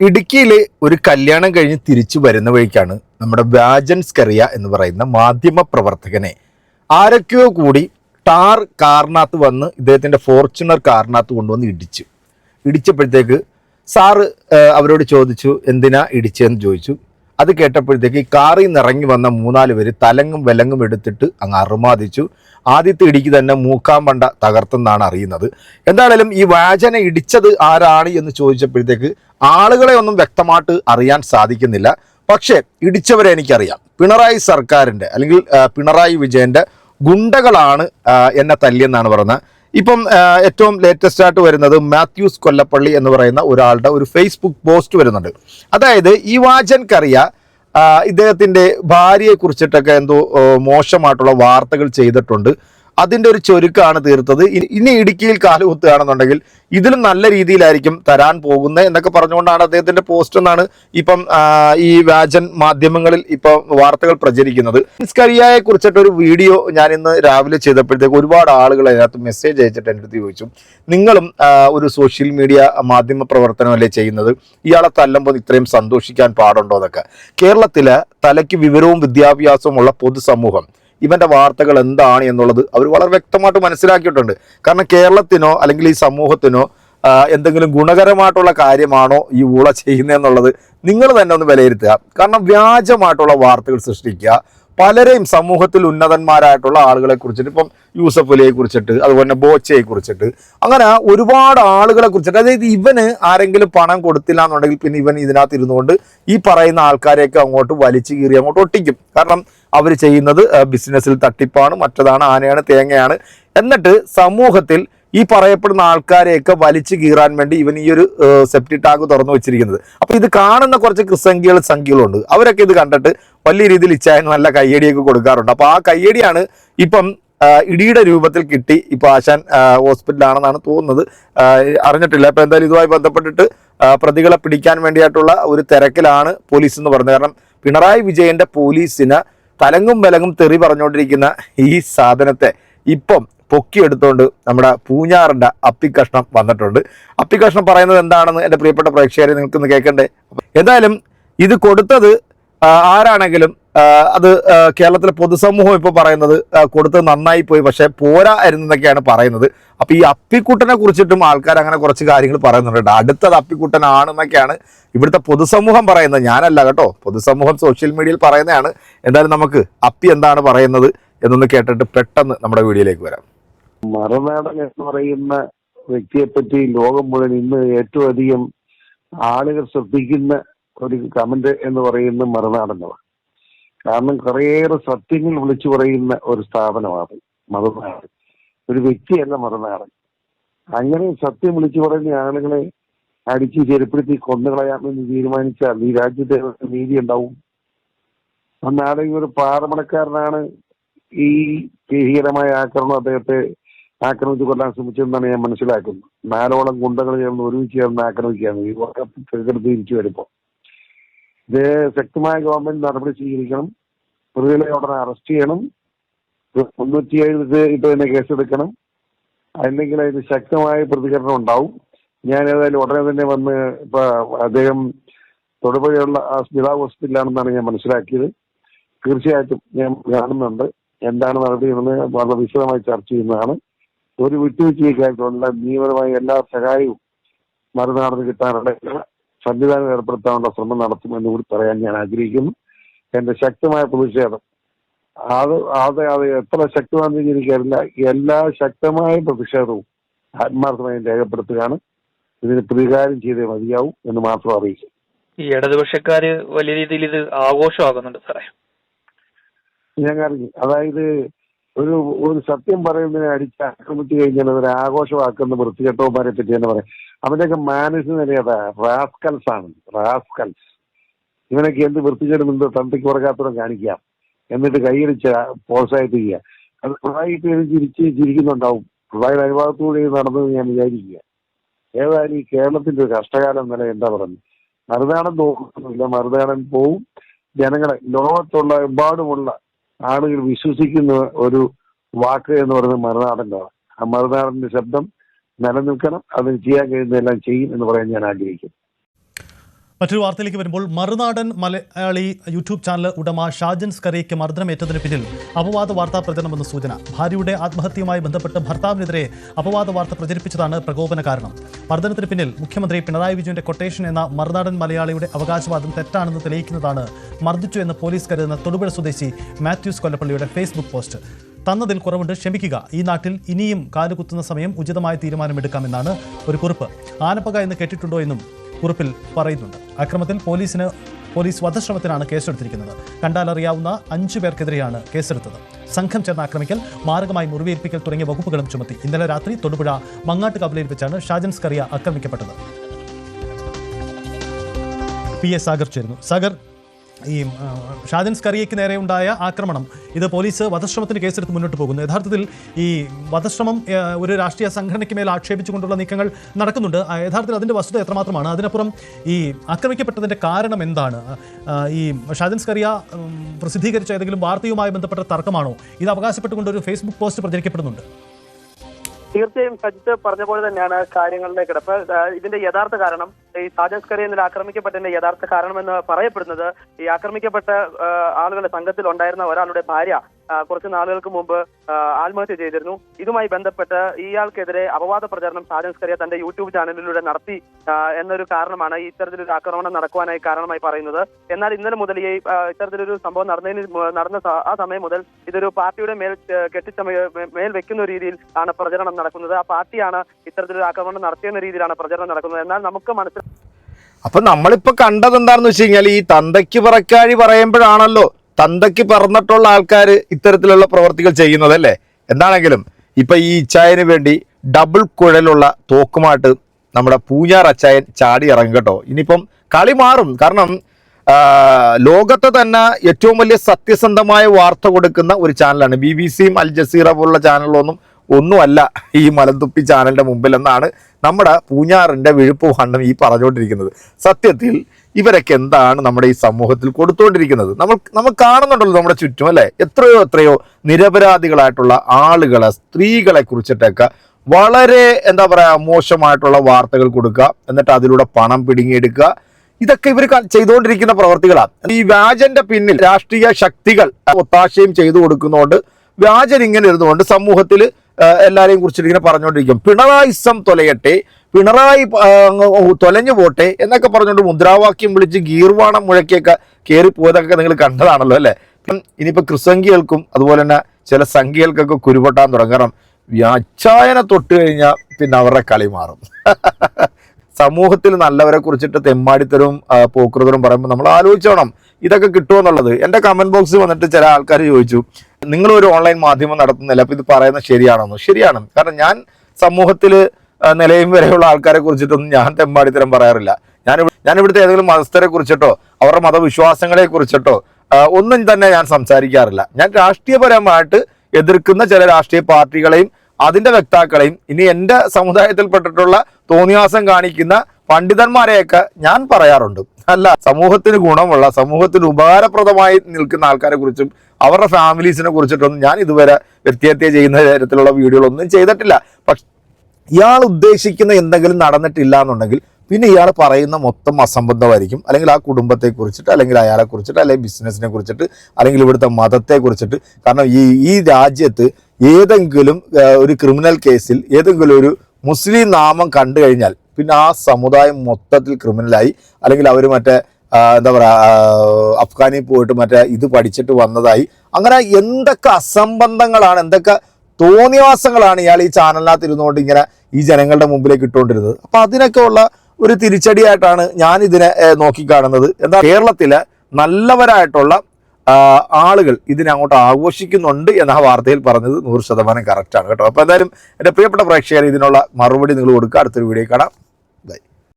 ഇടുക്കിയിൽ ഒരു കല്യാണം കഴിഞ്ഞ് തിരിച്ചു വരുന്ന വഴിക്കാണ് നമ്മുടെ വ്യാജൻ കറിയ എന്ന് പറയുന്ന മാധ്യമ പ്രവർത്തകനെ. ആരൊക്കെയോ കൂടി ടാർ കാറിനകത്ത് വന്ന് ഇദ്ദേഹത്തിന്റെ ഫോർച്യൂണർ കാറിനകത്ത് കൊണ്ടുവന്ന് ഇടിച്ചു. ഇടിച്ചപ്പോഴത്തേക്ക് സാറ് അവരോട് ചോദിച്ചു എന്തിനാ ഇടിച്ചതെന്ന് ചോദിച്ചു. അത് കേട്ടപ്പോഴത്തേക്ക് ഈ കാറിൽ നിന്ന് ഇറങ്ങി വന്ന മൂന്നാൽ പേര് തലങ്ങും വിലങ്ങും എടുത്തിട്ട് അങ്ങ് അറുമാദിച്ചു ആദ്യത്തെ ഇടിക്ക് തന്നെ മൂക്കാമ്പണ്ട തകർത്തെന്നാണ് അറിയുന്നത്. എന്തായാലും ഈ വാചന ഇടിച്ചത് ആരാണ് എന്ന് ചോദിച്ചപ്പോഴത്തേക്ക് ആളുകളെ ഒന്നും വ്യക്തമായിട്ട് അറിയാൻ സാധിക്കുന്നില്ല. പക്ഷേ ഇടിച്ചവരെ എനിക്കറിയാം. പിണറായി സർക്കാരിന്റെ അല്ലെങ്കിൽ പിണറായി വിജയന്റെ ഗുണ്ടകളാണ് എന്നെ തല്ലിയെന്നാണ് പറയുന്നത്. ഇപ്പം ഏറ്റവും ലേറ്റസ്റ്റ് ആയിട്ട് വരുന്നത് മാത്യൂസ് കൊല്ലപ്പള്ളി എന്ന് പറയുന്ന ഒരാളുടെ ഒരു ഫേസ്ബുക്ക് പോസ്റ്റ് വരുന്നുണ്ട്. അതായത് ഈ വാചൻ കറിയ ഇദ്ദേഹത്തിന്റെ ഇദ്ദേഹത്തിന്റെ ഭാര്യയെ കുറിച്ചിട്ടൊക്കെ എന്തോ മോശമായിട്ടുള്ള വാർത്തകൾ ചെയ്തിട്ടുണ്ട്. അതിന്റെ ഒരു ചുരുക്കമാണ് തീർത്തത്. ഇനി- ഇടുക്കിയിൽ കാലുകുത്തുകയാണെന്നുണ്ടെങ്കിൽ ഇതിലും നല്ല രീതിയിലായിരിക്കും തരാൻ പോകുന്നത് എന്നൊക്കെ പറഞ്ഞുകൊണ്ടാണ് അദ്ദേഹത്തിന്റെ പോസ്റ്റ് എന്നാണ് ഇപ്പം ഈ വ്യാജൻ മാധ്യമങ്ങളിൽ ഇപ്പം വാർത്തകൾ പ്രചരിക്കുന്നത്. സ്കറിയയെ കുറിച്ചിട്ട് ഒരു വീഡിയോ ഞാൻ ഇന്ന് രാവിലെ ചെയ്തപ്പോഴത്തേക്ക് ഒരുപാട് ആളുകൾ അതിനകത്ത് മെസ്സേജ് അയച്ചിട്ട് എന്റെ അടുത്ത് ചോദിച്ചു. നിങ്ങളും ഒരു സോഷ്യൽ മീഡിയ മാധ്യമ പ്രവർത്തനമല്ലേ ചെയ്യുന്നത്? ഇയാളെ തല്ലുമ്പോൾ ഇത്രയും സന്തോഷിക്കാൻ പാടുണ്ടോ എന്നൊക്കെ. കേരളത്തിലെ തലയ്ക്ക് വിവരവും വിദ്യാഭ്യാസവും ഉള്ള പൊതുസമൂഹം ഇവന്റെ വാർത്തകൾ എന്താണ് എന്നുള്ളത് അവർ വളരെ വ്യക്തമായിട്ട് മനസ്സിലാക്കിയിട്ടുണ്ട്. കാരണം കേരളത്തിനോ അല്ലെങ്കിൽ ഈ സമൂഹത്തിനോ എന്തെങ്കിലും ഗുണകരമായിട്ടുള്ള കാര്യമാണോ ഈ ഊള ചെയ്യുന്നതെന്നുള്ളത് നിങ്ങൾ തന്നെ ഒന്ന് വിലയിരുത്തുക. കാരണം വ്യാജമായിട്ടുള്ള വാർത്തകൾ സൃഷ്ടിക്കുക പലരെയും സമൂഹത്തിൽ ഉന്നതന്മാരായിട്ടുള്ള ആളുകളെ കുറിച്ചിട്ട് ഇപ്പം യൂസഫ് അലിയെ കുറിച്ചിട്ട് അതുപോലെ തന്നെ ബോച്ചയെ കുറിച്ചിട്ട് അങ്ങനെ ഒരുപാട് ആളുകളെ കുറിച്ചിട്ട് അതായത് ഇവന് ആരെങ്കിലും പണം കൊടുത്തില്ല എന്നുണ്ടെങ്കിൽ പിന്നെ ഇവൻ ഇതിനകത്ത് ഇരുന്നുകൊണ്ട് ഈ പറയുന്ന ആൾക്കാരെയൊക്കെ അങ്ങോട്ട് വലിച്ചു കീറി അങ്ങോട്ട് ഒട്ടിക്കും. കാരണം അവർ ചെയ്യുന്നത് ബിസിനസ്സിൽ തട്ടിപ്പാണ് മറ്റതാണ് ആനയാണ് തേങ്ങയാണ്. എന്നിട്ട് സമൂഹത്തിൽ ഈ പറയപ്പെടുന്ന ആൾക്കാരെയൊക്കെ വലിച്ചു കീറാൻ വേണ്ടി ഇവൻ ഈ ഒരു സെപ്റ്റി ടാങ്ക് തുറന്നു വെച്ചിരിക്കുന്നത്. അപ്പൊ ഇത് കാണുന്ന കുറച്ച് ക്രിസംഖ്യകൾ സംഖ്യകളുണ്ട്. അവരൊക്കെ ഇത് കണ്ടിട്ട് വലിയ രീതിയിൽ ഇച്ചായന് നല്ല കയ്യടിയൊക്കെ കൊടുക്കാറുണ്ട്. അപ്പൊ ആ കയ്യടിയാണ് ഇപ്പം ഇടിയുടെ രൂപത്തിൽ കിട്ടി. ഇപ്പൊ ആശാൻ ഹോസ്പിറ്റലാണെന്നാണ് തോന്നുന്നത്. അറിഞ്ഞിട്ടില്ല. അപ്പൊ എന്തായാലും ഇതുമായി ബന്ധപ്പെട്ടിട്ട് പ്രതികളെ പിടിക്കാൻ വേണ്ടിയിട്ടുള്ള ഒരു തിരക്കിലാണ് പോലീസ് എന്ന് പറഞ്ഞത് കാരണം പിണറായി വിജയന്റെ പോലീസിന് തലങ്ങും വിലങ്ങും തെറി പറഞ്ഞുകൊണ്ടിരിക്കുന്ന ഈ സാധനത്തെ ഇപ്പം പൊക്കിയെടുത്തോണ്ട് നമ്മുടെ പൂഞ്ഞാറിന്റെ അപ്പിക്കഷ്ണം വന്നിട്ടുണ്ട്. അപ്പിക്കഷ്ണം പറയുന്നത് എന്താണെന്ന് എന്റെ പ്രിയപ്പെട്ട പ്രേക്ഷകരെ നിങ്ങൾക്കൊന്ന് കേൾക്കണ്ടേ? എന്തായാലും ഇത് കൊടുത്തത് ആരാണെങ്കിലും അത് കേരളത്തിലെ പൊതുസമൂഹം ഇപ്പോൾ പറയുന്നത് കൊടുത്തത് നന്നായി പോയി പക്ഷേ പോരാ എന്നൊക്കെയാണ് പറയുന്നത്. അപ്പോൾ ഈ അപ്പിക്കുട്ടനെ കുറിച്ചിട്ടും ആൾക്കാർ അങ്ങനെ കുറച്ച് കാര്യങ്ങൾ പറയുന്നുണ്ട്. അടുത്തത് അപ്പിക്കുട്ടനാണെന്നൊക്കെയാണ് ഇവിടുത്തെ പൊതുസമൂഹം പറയുന്നത്. ഞാനല്ല കേട്ടോ. പൊതുസമൂഹം സോഷ്യൽ മീഡിയയിൽ പറയുന്നതാണ്. എന്തായാലും നമുക്ക് അപ്പി എന്താണ് പറയുന്നത് എന്നൊന്ന് കേട്ടിട്ട് പെട്ടെന്ന് നമ്മുടെ വീഡിയോയിലേക്ക് വരാം. മറുനാടൻ എന്ന് പറയുന്ന വ്യക്തിയെപ്പറ്റി ലോകം മുഴുവൻ ഇന്ന് ഏറ്റവും അധികം ആളുകൾ ശ്രദ്ധിക്കുന്ന ഒരു കമന്റ് എന്ന് പറയുന്ന മറുനാടനാണ്. കാരണം കുറേയേറെ സത്യങ്ങൾ വിളിച്ചു പറയുന്ന ഒരു സ്ഥാപനമാണ് മറുനാടൻ. ഒരു വ്യക്തിയല്ല മറുനാടൻ. അങ്ങനെ സത്യം വിളിച്ചു പറയുന്ന ആളുകളെ അടിച്ച് ചെരുപ്പെടുത്തി കൊന്നുകളയാമെന്ന് തീരുമാനിച്ചാൽ ഈ രാജ്യത്തെ നീതി ഉണ്ടാവും. അന്നാണെങ്കിൽ ഒരു പാറമണക്കാരനാണ് ഈ ഭീകരമായ ആക്രമണം അദ്ദേഹത്തെ ആക്രമിച്ച് കൊല്ലാൻ ശ്രമിച്ചെന്നാണ് ഞാൻ മനസ്സിലാക്കുന്നത്. നാലോളം ഗുണ്ടകൾ ചേർന്ന് ഒരുമിച്ച് ചേർന്ന് ആക്രമിക്കുകയാണ്. ഈ തിരഞ്ഞെടുപ്പ് തിരിച്ചു വരുമ്പോൾ. ഇത് ശക്തമായ ഗവൺമെന്റ് നടപടി സ്വീകരിക്കണം. പ്രതികളെ ഉടനെ അറസ്റ്റ് ചെയ്യണം. മുന്നൂറ്റിയേഴ് ഇത് ഇത് തന്നെ കേസെടുക്കണം. അല്ലെങ്കിൽ അതിന് ശക്തമായ പ്രതികരണം ഉണ്ടാവും. ഞാൻ ഏതായാലും ഉടനെ തന്നെ വന്ന് ഇപ്പൊ അദ്ദേഹം തൊടുപുഴയുള്ള ആ സ്മിത ഹോസ്പിറ്റലിലാണെന്നാണ് ഞാൻ മനസ്സിലാക്കിയത്. തീർച്ചയായിട്ടും ഞാൻ കാണുന്നുണ്ട്. എന്താണ് നടപടി എന്ന് വളരെ വിശദമായി ചർച്ച ചെയ്യുന്നതാണ്. ഒരു വിട്ടുവീഴ്ചയ്ക്കായിട്ടുള്ള നിയമപരമായ എല്ലാ സഹായവും മറുനാടന് കിട്ടാനുള്ള സംവിധാനം ഏർപ്പെടുത്താനുള്ള ശ്രമം നടത്തുമെന്ന് കൂടി പറയാൻ ഞാൻ ആഗ്രഹിക്കുന്നു. എന്റെ ശക്തമായ പ്രതിഷേധം. അത് അത് അത് എത്ര ശക്തമാണെന്ന് എനിക്കറിയില്ല. എല്ലാ ശക്തമായ പ്രതിഷേധവും ആത്മാർത്ഥമായി രേഖപ്പെടുത്തുകയാണ്. ഇതിന് പ്രതികാരം ചെയ്തേ മതിയാവും എന്ന് മാത്രം അറിയിക്കും ഈ ഇടതുപക്ഷക്കാര് വലിയ രീതിയിൽ ഇത് ആഘോഷമാകുന്നുണ്ട് സാറേ. ഞാൻ അറിഞ്ഞു. അതായത് ഒരു ഒരു സത്യം പറയുന്നതിനെ അടിച്ച് ആക്രമിച്ചു കഴിഞ്ഞാൽ അവരെ ആഘോഷമാക്കുന്ന വൃത്തികെട്ടവന്മാരെ പറ്റി തന്നെ പറയാം. അവന്റെയൊക്കെ മാനസിക നിലയതാ റാസ്കൽസ് ആണ്. റാസ്കൽസ് ഇവനൊക്കെ എന്ത് വൃത്തികേടുന്നുണ്ടോ തന്തയ്ക്ക് പുറകാത്തോടെ കാണിക്കാം. എന്നിട്ട് കൈയടിച്ച് പ്രോത്സാഹിപ്പിക്കുക. അത് പിണറായി ഇത് ചിരിച്ച് ചിരിക്കുന്നുണ്ടാവും. പിള്ളേരുടെ അനുവാദത്തോടെ നടന്നത് ഞാൻ വിചാരിക്കുക. ഏതായാലും ഈ കേരളത്തിന്റെ ഒരു കഷ്ടകാലം നില എന്താ പറഞ്ഞു മറുനാടൻ നോക്കുന്നില്ല മറുനാടൻ പോവും. ജനങ്ങളെ ലോകത്തുള്ള എമ്പാടുമുള്ള ആളുകൾ വിശ്വസിക്കുന്ന ഒരു വാക്ക് എന്ന് പറയുന്നത് മറുനാടന്റെതാണ് ആ മറുനാടന്റെ ശബ്ദം നിലനിൽക്കണം അതിന് ചെയ്യാൻ കഴിയുന്നതെല്ലാം ചെയ്യും എന്ന് പറയാൻ ഞാൻ ആഗ്രഹിക്കുന്നു. മറ്റൊരു വാർത്തയിലേക്ക് വരുമ്പോൾ മറുനാടൻ മലയാളി യൂട്യൂബ് ചാനൽ ഉടമ ഷാജൻ സ്കറിയയ്ക്ക് മർദ്ദനമേറ്റതിന് പിന്നിൽ അപവാദ വാർത്താ പ്രചരണമെന്ന സൂചന. ഭാര്യയുടെ ആത്മഹത്യയുമായി ബന്ധപ്പെട്ട് ഭർത്താവിനെതിരെ അപവാദ വാർത്ത പ്രചരിപ്പിച്ചതാണ് പ്രകോപന കാരണം. മർദ്ദനത്തിന് പിന്നിൽ മുഖ്യമന്ത്രി പിണറായി വിജയന്റെ കൊട്ടേഷൻ എന്ന മറുനാടൻ മലയാളിയുടെ അവകാശവാദം തെറ്റാണെന്ന് തെളിയിക്കുന്നതാണ് മർദ്ദിച്ചു എന്ന് പോലീസ് കരുതുന്ന തൊടുപുഴ സ്വദേശി മാത്യൂസ് കൊല്ലപ്പള്ളിയുടെ ഫേസ്ബുക്ക് പോസ്റ്റ് തന്നതിൽ കുറവുണ്ട് ക്ഷമിക്കുക. ഈ നാട്ടിൽ ഇനിയും കാലുകുത്തുന്ന സമയം ഉചിതമായ തീരുമാനമെടുക്കാമെന്നാണ് ഒരു കുറിപ്പ്. ആനപ്പക എന്ന് കേട്ടിട്ടുണ്ടോ എന്നും കുറിപ്പിൽ പറയുന്നുണ്ട്. അക്രമത്തിൽ പോലീസിന് പോലീസ് വധശ്രമത്തിനാണ് കേസെടുത്തിരിക്കുന്നത്. കണ്ടാലറിയാവുന്ന അഞ്ചു പേർക്കെതിരെയാണ് കേസെടുത്തത്. സംഘം ചേർന്ന ആക്രമിക്കൽ മാരകമായി മുറിവേൽപ്പിക്കൽ തുടങ്ങിയ വകുപ്പുകളും ചുമത്തി. ഇന്നലെ രാത്രി തൊടുപുഴ മങ്ങാട്ട് കവലയിൽ വെച്ചാണ് ഷാജൻ സ്കറിയ ആക്രമിക്കപ്പെട്ടത്. പി എസ് സാഗർ ചേരുന്നു. സാഗർ ഈ ഷാജൻ സ്കറിയയ്ക്ക് നേരെ ഉണ്ടായ ആക്രമണം. ഇത് പോലീസ് വധശ്രമത്തിന് കേസെടുത്ത് മുന്നോട്ട് പോകുന്നു. യഥാർത്ഥത്തിൽ ഈ വധശ്രമം ഒരു രാഷ്ട്രീയ സംഘടനയ്ക്ക് മേൽ ആക്ഷേപിച്ചുകൊണ്ടുള്ള നീക്കങ്ങൾ നടക്കുന്നുണ്ട്. യഥാർത്ഥത്തിൽ അതിന്റെ വസ്തുത എത്രമാത്രമാണ്? അതിനപ്പുറം ഈ ആക്രമിക്കപ്പെട്ടതിന്റെ കാരണം എന്താണ്? ഈ ഷാജൻ സ്കറിയ പ്രസിദ്ധീകരിച്ച ഏതെങ്കിലും വാർത്തയുമായി ബന്ധപ്പെട്ട തർക്കമാണോ? ഇത് അവകാശപ്പെട്ടുകൊണ്ട് ഒരു ഫേസ്ബുക്ക് പോസ്റ്റ് പ്രചരിക്കപ്പെടുന്നുണ്ട്. തീർച്ചയായും സജിത്ത് പറഞ്ഞ പോലെ തന്നെയാണ് കാര്യങ്ങളുടെ കിടപ്പ് ഇതിന്റെ യഥാർത്ഥ കാരണം ഈ സാജൻ സ്കറി എന്നതിൽ ആക്രമിക്കപ്പെട്ടതിന്റെ യഥാർത്ഥ കാരണം എന്ന് പറയപ്പെടുന്നത് ഈ ആക്രമിക്കപ്പെട്ട ആളുകളുടെ സംഘത്തിൽ ഉണ്ടായിരുന്ന ഒരാളുടെ ഭാര്യ കുറച്ച് നാളുകൾക്ക് മുമ്പ് ആത്മഹത്യ ചെയ്തിരുന്നു. ഇതുമായി ബന്ധപ്പെട്ട് ഇയാൾക്കെതിരെ അപവാദ പ്രചരണം സാജൻ തന്റെ യൂട്യൂബ് ചാനലിലൂടെ നടത്തി എന്നൊരു കാരണമാണ് ഇത്തരത്തിലൊരു ആക്രമണം നടക്കുവാനായി കാരണമായി പറയുന്നത്. എന്നാൽ ഇന്നലെ മുതൽ ഈ ഇത്തരത്തിലൊരു സംഭവം നടന്നതിന് നടന്ന ആ സമയം മുതൽ ഇതൊരു പാർട്ടിയുടെ മേൽ ഏ, കെട്ടിച്ചമയ മേൽ വെക്കുന്ന രീതിയിൽ ആണ് പ്രചരണം നടക്കുന്നത്. ആ പാർട്ടിയാണ് ഇത്തരത്തിലൊരു ആക്രമണം നടത്തിയെന്ന രീതിയിലാണ് പ്രചരണം നടക്കുന്നത്. എന്നാൽ നമുക്ക് മനസ്സിലാക്കാം അപ്പൊ നമ്മളിപ്പോ കണ്ടത് എന്താണെന്ന് വെച്ച് കഴിഞ്ഞാൽ ഈ തന്തയ്ക്ക് പറക്കാഴി പറയുമ്പോഴാണല്ലോ തന്തയ്ക്ക് പറന്നിട്ടുള്ള ആൾക്കാർ ഇത്തരത്തിലുള്ള പ്രവർത്തികൾ ചെയ്യുന്നത് അല്ലേ എന്താണെങ്കിലും ഇപ്പം ഈ ഇച്ചായന് വേണ്ടി ഡബിൾ കുഴലുള്ള തോക്കുമായിട്ട് നമ്മുടെ പൂഞ്ഞാർ അച്ചായൻ ചാടി ഇറങ്ങും കേട്ടോ. ഇനിയിപ്പം കളി മാറും. കാരണം ലോകത്തെ തന്നെ ഏറ്റവും വലിയ സത്യസന്ധമായ വാർത്ത കൊടുക്കുന്ന ഒരു ചാനലാണ്. ബി ബി സിയും അൽ ജസീറ പോലുള്ള ചാനലൊന്നും ഒന്നുമല്ല ഈ മലന്തുപ്പി ചാനലിന്റെ മുമ്പിൽ എന്നാണ് നമ്മുടെ പൂഞ്ഞാറിന്റെ വിഴുപ്പ് വണ്ണം ഈ പറഞ്ഞുകൊണ്ടിരിക്കുന്നത്. സത്യത്തിൽ ഇവരൊക്കെ എന്താണ് നമ്മുടെ ഈ സമൂഹത്തിൽ കൊടുത്തുകൊണ്ടിരിക്കുന്നത് നമ്മൾ നമ്മൾ കാണുന്നുണ്ടല്ലോ നമ്മുടെ ചുറ്റും അല്ലേ? എത്രയോ എത്രയോ നിരപരാധികളായിട്ടുള്ള ആളുകളെ സ്ത്രീകളെ കുറിച്ചിട്ടൊക്കെ വളരെ എന്താ പറയാ മോശമായിട്ടുള്ള വാർത്തകൾ കൊടുക്കുക എന്നിട്ട് അതിലൂടെ പണം പിടുങ്ങിയെടുക്കുക. ഇതൊക്കെ ഇവർ ചെയ്തുകൊണ്ടിരിക്കുന്ന പ്രവർത്തികളാണ്. ഈ വ്യാജന്റെ പിന്നിൽ രാഷ്ട്രീയ ശക്തികൾ ഒത്താശയും ചെയ്തു കൊടുക്കുന്നതുകൊണ്ട് വ്യാജൻ ഇങ്ങനെ ഇരുന്നുകൊണ്ട് സമൂഹത്തിൽ എല്ലാരെയും കുറിച്ചിട്ട് ഇങ്ങനെ പറഞ്ഞുകൊണ്ടിരിക്കും. പിണറായിസം തൊലയട്ടെ പിണറായി തൊലഞ്ഞു പോട്ടെ എന്നൊക്കെ പറഞ്ഞുകൊണ്ട് മുദ്രാവാക്യം വിളിച്ച് ഗീർവാണം മുഴക്കിയൊക്കെ കയറി പോയതൊക്കെ നിങ്ങൾ കണ്ടതാണല്ലോ അല്ലേ? ഇനിയിപ്പോൾ ക്രിസംഖ്യകൾക്കും അതുപോലെ തന്നെ ചില സംഖ്യകൾക്കൊക്കെ കുരുപൊട്ടാൻ തുടങ്ങണം കാരണം തൊട്ട് കഴിഞ്ഞാൽ പിന്നെ അവരുടെ കളി മാറും. സമൂഹത്തിൽ നല്ലവരെ കുറിച്ചിട്ട് തെമ്മാടിത്തരവും ആ, പോക്കൃതരും പറയുമ്പോൾ നമ്മൾ ആലോചിച്ചോണം ഇതൊക്കെ കിട്ടുമെന്നുള്ളത് എന്റെ കമന്റ് ബോക്സിൽ വന്നിട്ട് ചില ആൾക്കാർ ചോദിച്ചു നിങ്ങളൊരു ഓൺലൈൻ മാധ്യമം നടത്തുന്നില്ല അപ്പോൾ ഇത് പറയുന്നത് ശരിയാണോ ശരിയാണ്. കാരണം ഞാൻ സമൂഹത്തിൽ നിലയും വരെയുള്ള ആൾക്കാരെ കുറിച്ചിട്ടൊന്നും ഞാൻ തെമ്മാടിത്തരം പറയാറില്ല. ഞാൻ ഞാൻ ഇവിടുത്തെ ഏതെങ്കിലും മതസ്ഥരെ കുറിച്ചിട്ടോ അവരുടെ മതവിശ്വാസങ്ങളെ കുറിച്ചിട്ടോ ഒന്നും തന്നെ ഞാൻ സംസാരിക്കാറില്ല. ഞാൻ രാഷ്ട്രീയപരമായിട്ട് എതിർക്കുന്ന ചില രാഷ്ട്രീയ പാർട്ടികളെയും അതിന്റെ വക്താക്കളെയും ഇനി എന്റെ സമുദായത്തിൽപ്പെട്ടിട്ടുള്ള തോന്നിയാസം കാണിക്കുന്ന പണ്ഡിതന്മാരെയൊക്കെ ഞാൻ പറയാറുണ്ട്. അല്ല സമൂഹത്തിന് ഗുണമുള്ള സമൂഹത്തിന് ഉപകാരപ്രദമായി നിൽക്കുന്ന ആൾക്കാരെ കുറിച്ചും അവരുടെ ഫാമിലീസിനെ കുറിച്ചിട്ടൊന്നും ഞാൻ ഇതുവരെ വ്യക്തിഹത്യ ചെയ്യുന്ന തരത്തിലുള്ള വീഡിയോകളൊന്നും ചെയ്തിട്ടില്ല. പക്ഷെ ഇയാൾ ഉദ്ദേശിക്കുന്ന എന്തെങ്കിലും നടന്നിട്ടില്ല എന്നുണ്ടെങ്കിൽ പിന്നെ ഇയാൾ പറയുന്ന മൊത്തം അസംബന്ധമായിരിക്കും. അല്ലെങ്കിൽ ആ കുടുംബത്തെ കുറിച്ചിട്ട് അല്ലെങ്കിൽ അയാളെ കുറിച്ചിട്ട് അല്ലെങ്കിൽ ബിസിനസ്സിനെ കുറിച്ചിട്ട് അല്ലെങ്കിൽ ഇവിടുത്തെ മതത്തെ കുറിച്ചിട്ട്. കാരണം ഈ ഈ രാജ്യത്ത് ഏതെങ്കിലും ഒരു ക്രിമിനൽ കേസിൽ ഏതെങ്കിലും ഒരു മുസ്ലിം നാമം കണ്ടു കഴിഞ്ഞാൽ പിന്നെ ആ സമുദായം മൊത്തത്തിൽ ക്രിമിനലായി അല്ലെങ്കിൽ അവർ മറ്റേ എന്താ പറയുക അഫ്ഗാനിൽ പോയിട്ട് മറ്റേ ഇത് പഠിച്ചിട്ട് വന്നതായി. അങ്ങനെ എന്തൊക്കെ അസംബന്ധങ്ങളാണ് എന്തൊക്കെ തോന്നിവാസങ്ങളാണ് ഇയാൾ ഈ ചാനലിനകത്ത് ഇരുന്നുകൊണ്ട് ഇങ്ങനെ ഈ ജനങ്ങളുടെ മുമ്പിലേക്ക് ഇട്ടുകൊണ്ടിരുന്നത്. അപ്പൊ അതിനൊക്കെ ഉള്ള ഒരു തിരിച്ചടിയായിട്ടാണ് ഞാൻ ഇതിനെ നോക്കിക്കാണുന്നത്. എന്താ കേരളത്തിലെ നല്ലവരായിട്ടുള്ള ആളുകൾ ഇതിനെ അങ്ങോട്ട് ആഘോഷിക്കുന്നുണ്ട് എന്ന ആ വാർത്തയിൽ പറഞ്ഞത് നൂറ് ശതമാനം കറക്റ്റാണ് കേട്ടോ. അപ്പോൾ എന്തായാലും എന്റെ പ്രിയപ്പെട്ട പ്രേക്ഷകർ ഇതിനുള്ള മറുപടി നിങ്ങൾ കൊടുക്കുക. അടുത്തൊരു വീഡിയോ കാണാം.